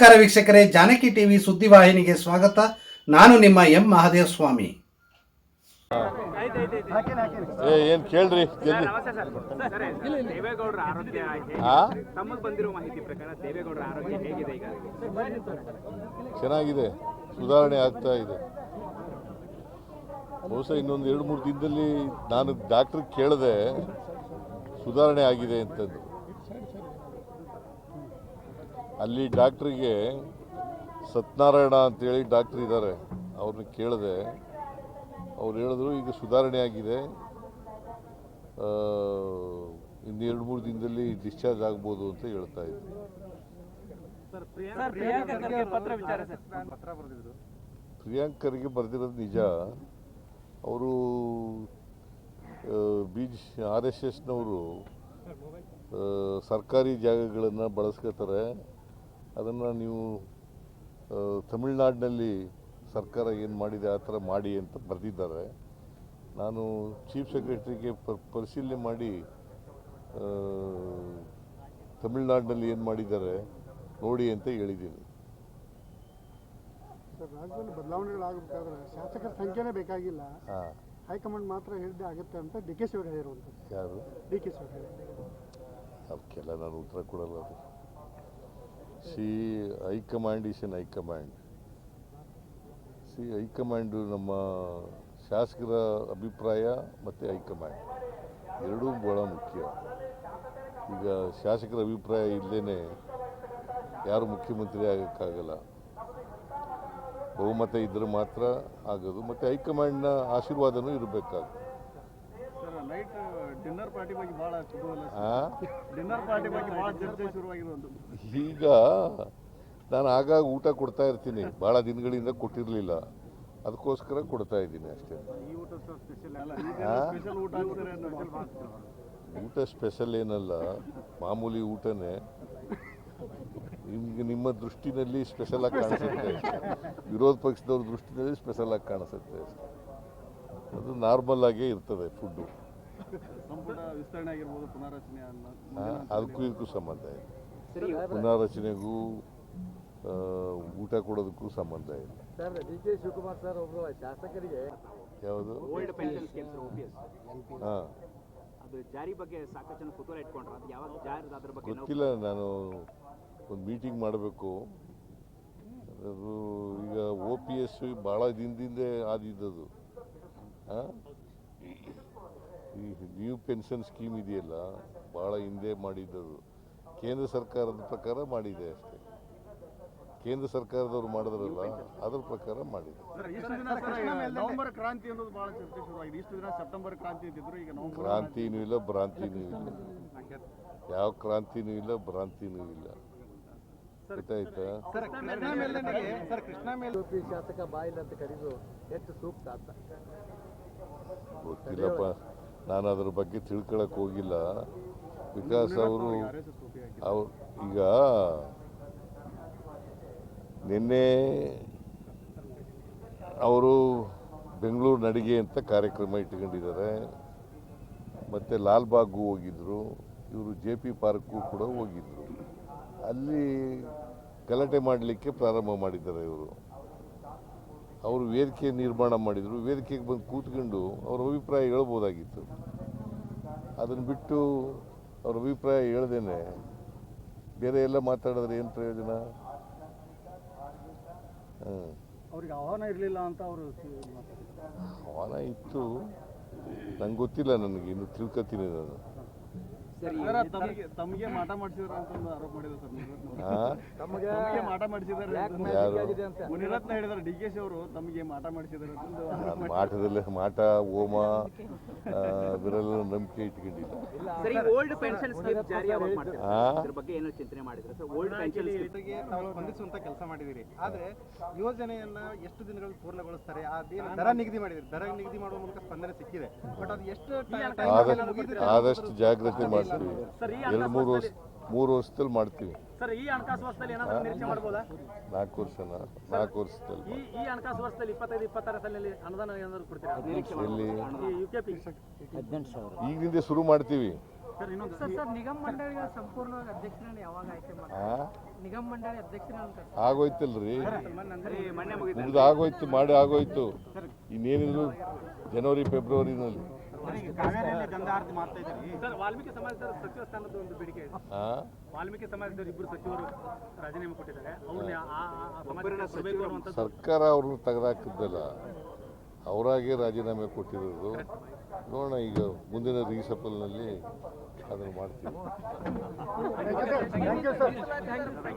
ನಮಸ್ಕಾರ ವೀಕ್ಷಕರೇ, ಜಾನಕಿ ಟಿವಿ ಸುದ್ದಿವಾಹಿನಿಗೆ ಸ್ವಾಗತ. ನಾನು ನಿಮ್ಮ ಎಂ ಮಹಾದೇವ ಸ್ವಾಮಿ ಏನು ಕೇಳ್ರಿ ಚೆನ್ನಾಗಿದೆ, ಸುಧಾರಣೆ ಆಗ್ತಾ ಇದೆ. ಬಹುಶಃ ಇನ್ನೊಂದು ಎರಡು ಮೂರು ದಿನದಲ್ಲಿ ನಾನು ಡಾಕ್ಟರ್ ಕೇಳಿದೆ ಸುಧಾರಣೆ ಆಗಿದೆ ಅಂತಂದು ಅಲ್ಲಿ ಡಾಕ್ಟ್ರಿಗೆ ಸತ್ಯನಾರಾಯಣ ಅಂತೇಳಿ ಡಾಕ್ಟ್ರ್ ಇದ್ದಾರೆ. ಅವ್ರನ್ನ ಕೇಳಿದೆ. ಅವ್ರು ಹೇಳಿದ್ರು ಈಗ ಸುಧಾರಣೆ ಆಗಿದೆ. ಆ, ಇನ್ನು ಎರಡು ಮೂರು ದಿನದಲ್ಲಿ ಡಿಸ್ಚಾರ್ಜ್ ಆಗ್ಬೋದು ಅಂತ ಹೇಳ್ತಾ ಇದ್ರು ಪ್ರಿಯಾಂಕರಿಗೆ ಪ್ರಿಯಾಂಕಾ ಪತ್ರ ವಿಚಾರ ಸರ್? ಪ್ರಿಯಾಂಕರ್ಗೆ ಬರೆದಿರೋದು ನಿಜ. ಅವರು ಬಿ ಜಿ ಆರ್ ಎಸ್ ಎಸ್ನವರು ಸರ್ಕಾರಿ ಜಾಗಗಳನ್ನು ಬಳಸ್ಕೋತಾರೆ. ಅದನ್ನು ನೀವು ತಮಿಳ್ನಾಡಿನಲ್ಲಿ ಸರ್ಕಾರ ಏನು ಮಾಡಿದೆ ಆ ಥರ ಮಾಡಿ ಅಂತ ಬರೆದಿದ್ದಾರೆ. ನಾನು ಚೀಫ್ ಸೆಕ್ರೆಟರಿಗೆ ಪರಿಶೀಲನೆ ಮಾಡಿ ತಮಿಳ್ನಾಡಿನಲ್ಲಿ ಏನು ಮಾಡಿದ್ದಾರೆ ನೋಡಿ ಅಂತ ಹೇಳಿದ್ದೀನಿ. ಸರ್ ರಾಜ್ಯದಲ್ಲಿ ಬದಲಾವಣೆಗಳಾಗಬೇಕಾದ್ರೆ ಶಾಸಕರ ಸಂಖ್ಯೆನೇ ಬೇಕಾಗಿಲ್ಲ. ಹೈಕಮಾಂಡ್ ಮಾತ್ರ ಹೇಳಿದ್ದೆ ಆಗುತ್ತೆ ಅಂತ ಡಿ ಕೆ ಶಿವರು ಹೇಳಿರುವಂಥದ್ದು ಯಾರು? ಡಿ ಕೆ ಶಿವರು ಅದಕ್ಕೆಲ್ಲ ನಾನು ಉತ್ತರ ಕೊಡಲ್ಲ ಅದು. See high command is an high command. See high command ನಮ್ಮ ಶಾಸಕರ ಅಭಿಪ್ರಾಯ ಮತ್ತು ಹೈಕಮಾಂಡ್. ಎರಡೂ ಭಾಳ ಮುಖ್ಯ. ಈಗ ಶಾಸಕರ ಅಭಿಪ್ರಾಯ ಇಲ್ಲದೇ ಯಾರು ಮುಖ್ಯಮಂತ್ರಿ ಆಗೋಕ್ಕಾಗಲ್ಲ. ಬಹುಮತ ಇದ್ದರೆ ಮಾತ್ರ ಆಗೋದು. ಮತ್ತು ಹೈಕಮಾಂಡ್ನ ಆಶೀರ್ವಾದನೂ ಇರಬೇಕಾಗುತ್ತೆ. ನೈಟ್ ಡಿನ್ನರ್ ಪಾರ್ಟಿ ಬಗ್ಗೆ ಬಹಳ ಡಿನ್ನರ್ ಪಾರ್ಟಿ ಬಗ್ಗೆ ಬಹಳ ಚರ್ಚೆ ಶುರುವಾಗಿರೋದು ಈಗ ನಾನು ಆಗಾಗ ಊಟ ಕೊಡ್ತಾ ಇರ್ತೀನಿ. ಭಾಳ ದಿನಗಳಿಂದ ಕೊಟ್ಟಿರಲಿಲ್ಲ. ಅದಕ್ಕೋಸ್ಕರ ಕೊಡ್ತಾ ಇದ್ದೀನಿ ಅಷ್ಟೇ. ಊಟ ಸ್ಪೆಷಲ್ ಏನಲ್ಲ ಮಾಮೂಲಿ ಊಟನೇ. ನಿಮ್ಗೆ ನಿಮ್ಮ ದೃಷ್ಟಿನಲ್ಲಿ ಸ್ಪೆಷಲ್ ಆಗಿ ಕಾಣಿಸುತ್ತೆ ವಿರೋಧ ಪಕ್ಷದವ್ರ ದೃಷ್ಟಿನಲ್ಲಿ ಸ್ಪೆಷಲ್ ಆಗಿ ಕಾಣಿಸುತ್ತೆ ಅದು ನಾರ್ಮಲ್ ಆಗೇ ಇರ್ತದೆ ಫುಡ್ಡು ಸಂಪುಟ ವಿಸ್ತರಣೆ ಆಗಿರ್ಬೋದು ಪುನರ್ರಚನೆ ಅನ್ನೋ ಅದಕ್ಕೂ ಇದಕ್ಕೂ ಸಂಬಂಧ ಇದೆ ಪುನಾರಚನೆಗೂ ಊಟ ಕೊಡೋದಕ್ಕೂ ಸಂಬಂಧ ಇದೆ sir D K Shivakumar sir ಒಬ್ಬರು ಶಾಸಕರಿಗೆ ಯಾವುದು? ಹಾಂ. ಅದು ಜಾರಿ ಬಗ್ಗೆ ಸಾಕಷ್ಟು ಜನ ಕುತೂಹಲ ಇಟ್ಕೊಂಡ್ರು. ಅದು ಯಾವಾಗ ಜಾರಿ ಅದ್ರ ಬಗ್ಗೆ ಗೊತ್ತಿಲ್ಲ ನಾನು ಒಂದು ಮೀಟಿಂಗ್ ಮಾಡಬೇಕು. ಅದು ಈಗ ಒ ಪಿ ಎಸ್ ಭಾಳ ದಿನದಿಂದ ಆದಿದ್ದದು. ಆ? ಈ ನ್ಯೂ ಪೆನ್ಷನ್ ಸ್ಕೀಮ್ ಇದೆಯಲ್ಲ ಭಾಳ ಹಿಂದೆ ಮಾಡಿದ್ದದು. ಕೇಂದ್ರ ಸರ್ಕಾರದ ಪ್ರಕಾರ ಮಾಡಿದೆ ಅಷ್ಟೇ. ಕೇಂದ್ರ ಸರ್ಕಾರದವ್ರು ಮಾಡಿದ್ರಲ್ಲ ಅದ್ರ ಪ್ರಕಾರ ಮಾಡಿದೆ. ಇಷ್ಟು ದಿನ ಸರ್ ನವೆಂಬರ್ ಕ್ರಾಂತಿ ಅನ್ನೋದು ಬಹಳ ಚರ್ಚೆ ಶುರುವಾಗಿದೆ ಇಷ್ಟು ದಿನ ಸೆಪ್ಟೆಂಬರ್ ಕ್ರಾಂತಿ ಅಂತಿದ್ರು ಈಗ ನವೆಂಬರ್ ಕ್ರಾಂತಿನೂ ಇಲ್ಲ ಭ್ರಾಂತಿನೂ ಇಲ್ಲ. ಯಾವ ಕ್ರಾಂತಿನೂ ಇಲ್ಲ ಭ್ರಾಂತಿನೂ ಇಲ್ಲ. ಗೊತ್ತಾಯ್ತಾ? ಶಾಸಕ ಬಾಯಿಲ್ ಅಂತ ಕರೆದು ಹೆಚ್ಚು ಸೂಕ್ತ ಅಂತ. ಗೊತ್ತಿಲ್ಲಪ್ಪ. ನಾನು ಅದ್ರ ಬಗ್ಗೆ ತಿಳ್ಕೊಳಕ್ ಹೋಗಿಲ್ಲ. ವಿಕಾಸ್ ಅವರು ಅವ್ರು ಈಗ ನಿನ್ನೆ ಅವರು ಬೆಂಗಳೂರು ನಡಿಗೆ ಅಂತ ಕಾರ್ಯಕ್ರಮ ಇಟ್ಕೊಂಡಿದ್ದಾರೆ ಮತ್ತು ಲಾಲ್ಬಾಗ್ಗೂ ಹೋಗಿದ್ರು. ಇವರು ಜೆ ಪಿ ಪಾರ್ಕ್ಗೂ ಕೂಡ ಹೋಗಿದ್ರು. ಅಲ್ಲಿ ಗಲಾಟೆ ಮಾಡಲಿಕ್ಕೆ ಪ್ರಾರಂಭ ಮಾಡಿದ್ದಾರೆ ಇವರು. ಅವರು ವೇದಿಕೆ ನಿರ್ಮಾಣ ಮಾಡಿದರು. ವೇದಿಕೆಗೆ ಬಂದು ಕೂತ್ಕೊಂಡು ಅವ್ರ ಅಭಿಪ್ರಾಯ ಹೇಳ್ಬೋದಾಗಿತ್ತು. ಅದನ್ನು ಬಿಟ್ಟು ಅವ್ರ ಅಭಿಪ್ರಾಯ ಹೇಳ್ದೇನೆ. ಬೇರೆ ಎಲ್ಲ ಮಾತಾಡಿದ್ರೆ ಏನು ಪ್ರಯೋಜನ? ಅವ್ರಿಗೆ ಆಹ್ವಾನ ಇರಲಿಲ್ಲ ಅಂತ ಅವರು ಆಹ್ವಾನ ಇತ್ತು. ನಂಗೆ ಗೊತ್ತಿಲ್ಲ ನನಗೆ ಇನ್ನು ತಿಳ್ಕೊತೀನಿ ನಾನು. ತಮಗೆ ತಮಗೆ ಮಾಟ ಮಾಡಿಸಿದಾರೆ ಅಂತ ಒಂದು ಆರೋಪ ಮಾಡಿದ್ರು ಸರ್ ತಮಗೆ ಮಾಟ ಮಾಡಿಸಿದ್ದಾರೆ ಅಂತ. ಅಂತ? ಮುನಿರತ್ನ ಹೇಳಿದ್ದಾರೆ ಡಿ ಕೆ ಶಿ ಅವರು ತಮಗೆ ಮಾಟ ಮಾಡಿಸಿದ್ದಾರೆ ಮಾಟದಲ್ಲೇ ಮಾಟ ಅದರೆಲ್ಲ ನಂಬಿಕೆ ಇಟ್ಕೊಂಡಿಲ್ಲ. ಸರ್ ಈ ಓಲ್ಡ್ ಪೆನ್ಷನ್ ಸ್ಕೀಮ್ ಜಾರಿ ಯಾವಾಗ ಮಾಡ್ತಾರೆ? ಅದ್ರ ಬಗ್ಗೆ ಏನೋ ಚಿಂತನೆ ಮಾಡಿದ್ರೆ ಸರ್? ಓಲ್ಡ್ ಪೆನ್ಷನ್ ಜೊತೆಗೆ ತಾವು ಸ್ಪಂದಿಸುವಂತ ಕೆಲಸ ಮಾಡಿದಿರಿ. ಆದ್ರೆ ಯೋಜನೆಯನ್ನ ಎಷ್ಟು ದಿನಗಳಲ್ಲಿ ಪೂರ್ಣಗೊಳಿಸ್ತಾರೆ? ಅದೇನು ದರ ನಿಗದಿ ಮಾಡಿದಿರಿ. ದರ ನಿಗದಿ ಮಾಡುವ ಮೂಲಕ ಸ್ಪಂದನೆ ಸಿಕ್ಕಿದೆ. ಬಟ್ ಅದು ಎಷ್ಟು ಆದಷ್ಟು ಆದಷ್ಟು ಜಾಗ್ರತೆ ಎರಡು ಮೂರು ವರ್ಷ ಮೂರು ವರ್ಷದಲ್ಲಿ ಮಾಡ್ತೀವಿ. ಸರ್ ಈ ಹಣಕಾಸು ವರ್ಷದಲ್ಲಿ ಏನಾದರೂ ನಿರೀಕ್ಷೆ ಮಾಡ್ಬೋದಾ? ನಾಲ್ಕು ವರ್ಷನ ನಾಲ್ಕು ವರ್ಷದಲ್ಲಿ. ಈ ಈ ಹಣಕಾಸು ವರ್ಷದಲ್ಲಿ ಇಪ್ಪತ್ತೈದು ಇಪ್ಪತ್ತಾರ ಸಾಲಿನಲ್ಲಿ ಅನುದಾನ ಏನಾದರೂ ಕೊಡ್ತೀರಾ? ನಿರೀಕ್ಷೆ ಎಲ್ಲಿ? ಈಗಿನಿಂದ ಶುರು ಮಾಡ್ತೀವಿ. ಸರ್ ಇನ್ನೊಂದು ಸರ್ ಸರ್ ನಿಗಮ ಮಂಡಳಿಗಳ ಸಂಪೂರ್ಣವಾಗಿ ಅಧ್ಯಕ್ಷರನ್ನ ಯಾವಾಗ ಆಯ್ಕೆ ಮಾಡ್ತಾರೆ? ನಿಗಮ ಮಂಡಳಿ ಅಧ್ಯಕ್ಷರನ್ನ ಆಗೋಯ್ತಲ್ರಿ. ಆಗೋಯ್ತು ಮಾಡಿ ಆಗೋಯ್ತು. ಇನ್ನೇನಿದ್ರು ಜನವರಿ ಫೆಬ್ರವರಿನಲ್ಲಿ. ವಾಲ್ಮೀಕಿ ಸಮಾಜದ ಸಚಿವ ಸ್ಥಾನದ ಒಂದು ಬೇಡಿಕೆ ಇದೆ. ಆ? ವಾಲ್ಮೀಕಿ ಸಮಾಜದವರು ಇಬ್ಬರು ಸಚಿವರು ರಾಜೀನಾಮೆ ಕೊಟ್ಟಿದ್ದಾರೆ. ಸರ್ಕಾರ ಅವ್ರನ್ನ ತೆಗೆದಾಕಿದ್ದಲ್ಲ ಅವರಾಗೆ ರಾಜೀನಾಮೆ ಕೊಟ್ಟಿರೋದು. ನೋಡೋಣ ಈಗ ಮುಂದಿನ ರೀಸಪಲ್ನಲ್ಲಿ ಅದನ್ನು ಮಾಡ್ತೀವಿ. Thank you sir.